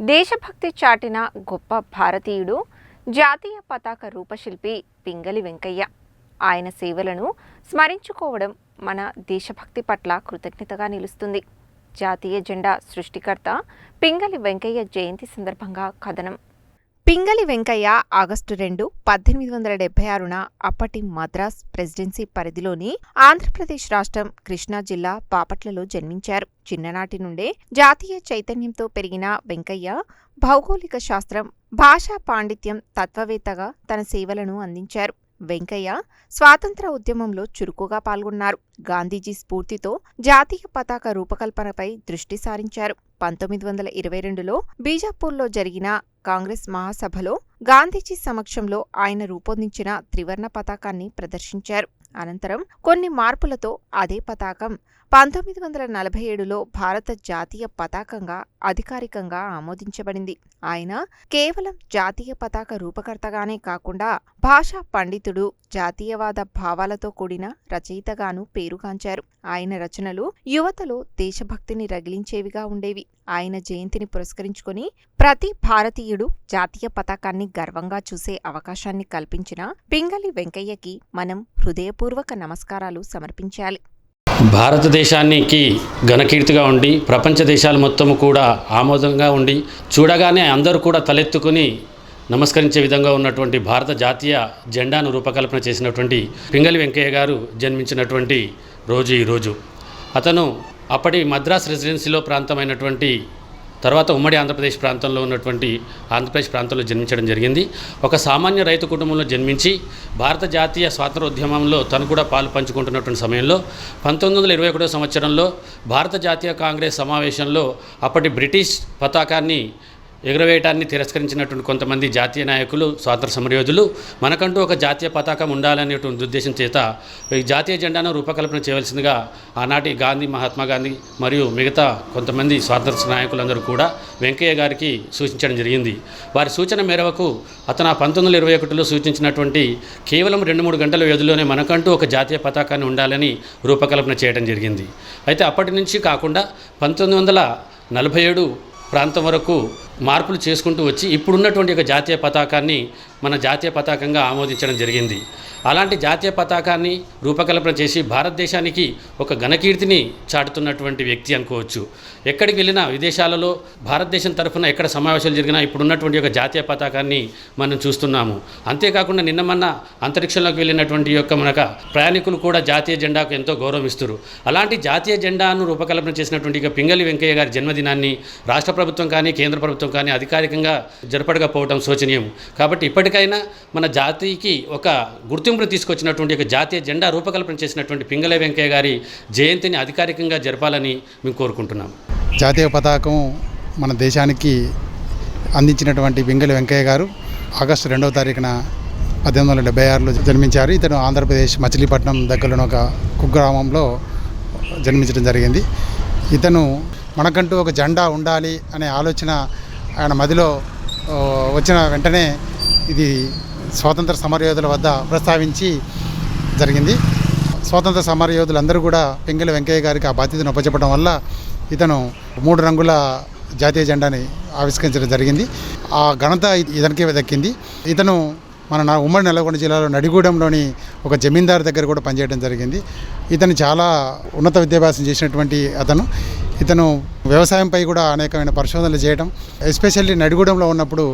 దేశభక్తి చాటిన గొప్ప భారతీయుడు జాతీయ పతాక రూపశిల్పి పింగళి వెంకయ్య. ఆయన సేవలను స్మరించుకోవడం మన దేశభక్తి పట్ల కృతజ్ఞతగా నిలుస్తుంది. జాతీయ జెండా సృష్టికర్త పింగళి వెంకయ్య జయంతి సందర్భంగా కథనం. పింగళి వెంకయ్య ఆగస్టు రెండు పద్దెనిమిది వందల డెబ్బై ఆరున అప్పటి మద్రాస్ ప్రెసిడెన్సీ పరిధిలోని ఆంధ్రప్రదేశ్ రాష్ట్రం కృష్ణా జిల్లా బాపట్లలో జన్మించారు. చిన్ననాటి నుండే జాతీయ చైతన్యంతో పెరిగిన వెంకయ్య భౌగోళిక శాస్త్రం భాషా పాండిత్యం తత్వవేత్తగా తన సేవలను అందించారు. వెంకయ్య స్వాతంత్ర ఉద్యమంలో చురుకుగా పాల్గొన్నారు. గాంధీజీ స్ఫూర్తితో జాతీయ పతాక రూపకల్పనపై దృష్టి సారించారు. పంతొమ్మిది వందల ఇరవై రెండులో బీజాపూర్లో జరిగిన కాంగ్రెస్ మహాసభలో గాంధీజీ సమక్షంలో ఆయన రూపొందించిన త్రివర్ణ పతాకాన్ని ప్రదర్శించారు. అనంతరం కొన్ని మార్పులతో అదే పతాకం పంతొమ్మిది వందల నలభై ఏడులో భారత జాతీయ పతాకంగా అధికారికంగా ఆమోదించబడింది. ఆయన కేవలం జాతీయ పతాక రూపకర్తగానే కాకుండా భాషా పండితుడు జాతీయవాద భావాలతో కూడిన రచయితగాను పేరుగాంచారు ఆయన రచనలు యువతలో దేశభక్తిని రగిలించేవిగా ఉండేవి. ఆయన జయంతిని పురస్కరించుకుని ప్రతి భారతీయుడు జాతీయ పతాకాన్ని గర్వంగా చూసే అవకాశాన్ని కల్పించిన పింగళి వెంకయ్యకి మనం హృదయపూర్వక నమస్కారాలు సమర్పించాలి. భారతదేశానికి ఘనకీర్తిగా ఉండి ప్రపంచ దేశాలు మొత్తము కూడా ఆమోదంగా ఉండి చూడగానే అందరూ కూడా తలెత్తుకుని నమస్కరించే విధంగా ఉన్నటువంటి భారత జాతీయ జెండాను రూపకల్పన చేసినటువంటి పింగళి వెంకయ్య గారు జన్మించినటువంటి రోజు ఈ రోజు. అతను అప్పటి మద్రాస్ రెసిడెన్సీలో ప్రాంతమైనటువంటి తర్వాత ఉమ్మడి ఆంధ్రప్రదేశ్ ప్రాంతంలో ఉన్నటువంటి ఆంధ్రప్రదేశ్ ప్రాంతంలో జన్మించడం జరిగింది. ఒక సామాన్య రైతు కుటుంబంలో జన్మించి భారత జాతీయ స్వాతంత్రోద్యమంలో తను కూడా పాలు పంచుకుంటున్నటువంటి సమయంలో పంతొమ్మిది వందల ఇరవై ఒకటో సంవత్సరంలో భారత జాతీయ కాంగ్రెస్ సమావేశంలో అప్పటి బ్రిటిష్ పతాకాన్ని ఎగురవేయటాన్ని తిరస్కరించినటువంటి కొంతమంది జాతీయ నాయకులు స్వాతంత్ర సమరయోధులు మనకంటూ ఒక జాతీయ పతాకం ఉండాలనేటువంటి ఉద్దేశం చేత ఈ జాతీయ జెండాను రూపకల్పన చేయవలసిందిగా ఆనాటి గాంధీ మహాత్మా గాంధీ మరియు మిగతా కొంతమంది స్వాతంత్ర నాయకులందరూ కూడా వెంకయ్య గారికి సూచించడం జరిగింది. వారి సూచన మేరకు అతను ఆ పంతొమ్మిది వందల ఇరవై ఒకటిలో సూచించినటువంటి కేవలం రెండు మూడు గంటల వ్యవధిలోనే మనకంటూ ఒక జాతీయ పతాకాన్ని ఉండాలని రూపకల్పన చేయడం జరిగింది. అయితే అప్పటి నుంచి కాకుండా పంతొమ్మిది వందల నలభై ఏడు ప్రాంతం వరకు మార్పులు చేసుకుంటూ వచ్చి ఇప్పుడున్నటువంటి ఒక జాతీయ పతాకాన్ని మన జాతీయ పతాకంగా ఆమోదించడం జరిగింది. అలాంటి జాతీయ పతాకాన్ని రూపకల్పన చేసి భారతదేశానికి ఒక ఘనకీర్తిని చాటుతున్నటువంటి వ్యక్తి అనుకోవచ్చు. ఎక్కడికి వెళ్ళినా విదేశాలలో భారతదేశం తరఫున ఎక్కడ సమావేశాలు జరిగినా ఇప్పుడున్నటువంటి ఒక జాతీయ పతాకాన్ని మనం చూస్తున్నాము. అంతేకాకుండా నిన్న మొన్న అంతరిక్షంలోకి వెళ్ళినటువంటి యొక్క మనక ప్రయాణికులు కూడా జాతీయ జెండాకు ఎంతో గౌరవం ఇస్తారు అలాంటి జాతీయ జెండాను రూపకల్పన చేసినటువంటి ఇక పింగళి వెంకయ్య గారి జన్మదినాన్ని రాష్ట్ర ప్రభుత్వం కానీ కేంద్ర ప్రభుత్వం కానీ అధికారికంగా జరపడకపోవడం శోచనీయం. కాబట్టి ఇప్పటికైనా మన జాతికి ఒక గుర్తింపును తీసుకొచ్చినటువంటి ఒక జాతీయ జెండా రూపకల్పన చేసినటువంటి పింగళ వెంకయ్య గారి జయంతిని అధికారికంగా జరపాలని మేము కోరుకుంటున్నాం. జాతీయ పతాకం మన దేశానికి అందించినటువంటి పింగళ వెంకయ్య గారు ఆగస్టు రెండవ తారీఖున పద్దెనిమిది వందల డెబ్బై ఆరులో జన్మించారు. ఇతను ఆంధ్రప్రదేశ్ మచిలీపట్నం దగ్గరలోని ఒక కుగ్రామంలో జన్మించడం జరిగింది. ఇతను మనకంటూ ఒక జెండా ఉండాలి అనే ఆలోచన ఆయన మదిలో వచ్చిన వెంటనే ఇది స్వాతంత్ర సమరయోధుల వద్ద ప్రస్తావించి జరిగింది. స్వాతంత్ర సమరయోధులందరూ కూడా పింగళి వెంకయ్య గారికి ఆ బాధ్యతను ఒప్పచెప్పడం వల్ల ఇతను మూడు రంగుల జాతీయ జెండాని ఆవిష్కరించడం జరిగింది. ఆ ఘనత ఇతనికే దక్కింది. ఇతను మన నా- ఉమ్మడి నల్లగొండ జిల్లాలో నడిగూడెంలోని ఒక జమీందారు దగ్గర కూడా పనిచేయడం జరిగింది. ఇతను చాలా ఉన్నత విద్యాభ్యాసం చేసినటువంటి అతను. ఇతను వ్యవసాయంపై కూడా అనేకమైన పరిశోధనలు చేయడం ఎస్పెషల్లీ నడిగూడెంలో ఉన్నప్పుడు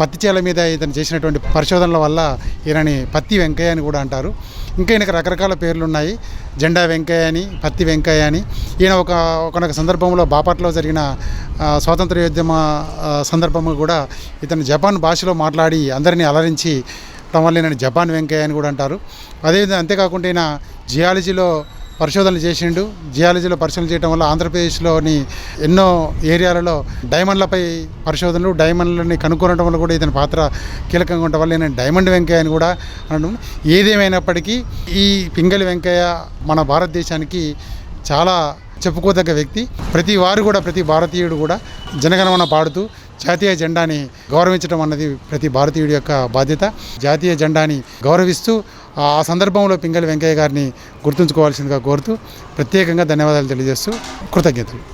పత్తి చేల మీద ఇతను చేసినటువంటి పరిశోధనల వల్ల ఈయనని పత్తి వెంకయ్య అని కూడా అంటారు. ఇంకా ఈయనకు రకరకాల పేర్లు ఉన్నాయి జెండా వెంకయ్య అని పత్తి వెంకయ్య అని. ఈయన ఒక ఒకనొక సందర్భంలో బాపట్లో జరిగిన స్వాతంత్ర ఉద్యమ సందర్భంలో కూడా ఇతను జపాన్ భాషలో మాట్లాడి అందరినీ అలరించి వల్ల జపాన్ వెంకయ్య అని కూడా అంటారు. అదేవిధంగా అంతేకాకుండా ఈయన జియాలజీలో పరిశోధనలు చేసిండు. జియాలజీలో పరిశోధన చేయడం వల్ల ఆంధ్రప్రదేశ్లోని ఎన్నో ఏరియాలలో డైమండ్లపై పరిశోధనలు డైమండ్లని కనుక్కోవడం వల్ల కూడా ఇతని పాత్ర కీలకంగా ఉండటం వల్ల నేను డైమండ్ వెంకయ్య అని కూడా అనడం. ఏదేమైనప్పటికీ ఈ పింగళి వెంకయ్య మన భారతదేశానికి చాలా చెప్పుకోదగ్గ వ్యక్తి. ప్రతి వారు కూడా ప్రతి భారతీయుడు కూడా జనగణమన పాడుతూ జాతీయ జెండాని గౌరవించడం అన్నది ప్రతి భారతీయుడి యొక్క బాధ్యత. జాతీయ జెండాని గౌరవిస్తూ ఆ సందర్భంలో పింగళి వెంకయ్య గారిని గుర్తుంచుకోవాల్సిందిగా కోరుతూ ప్రత్యేకంగా ధన్యవాదాలు తెలియజేస్తూ కృతజ్ఞతలు.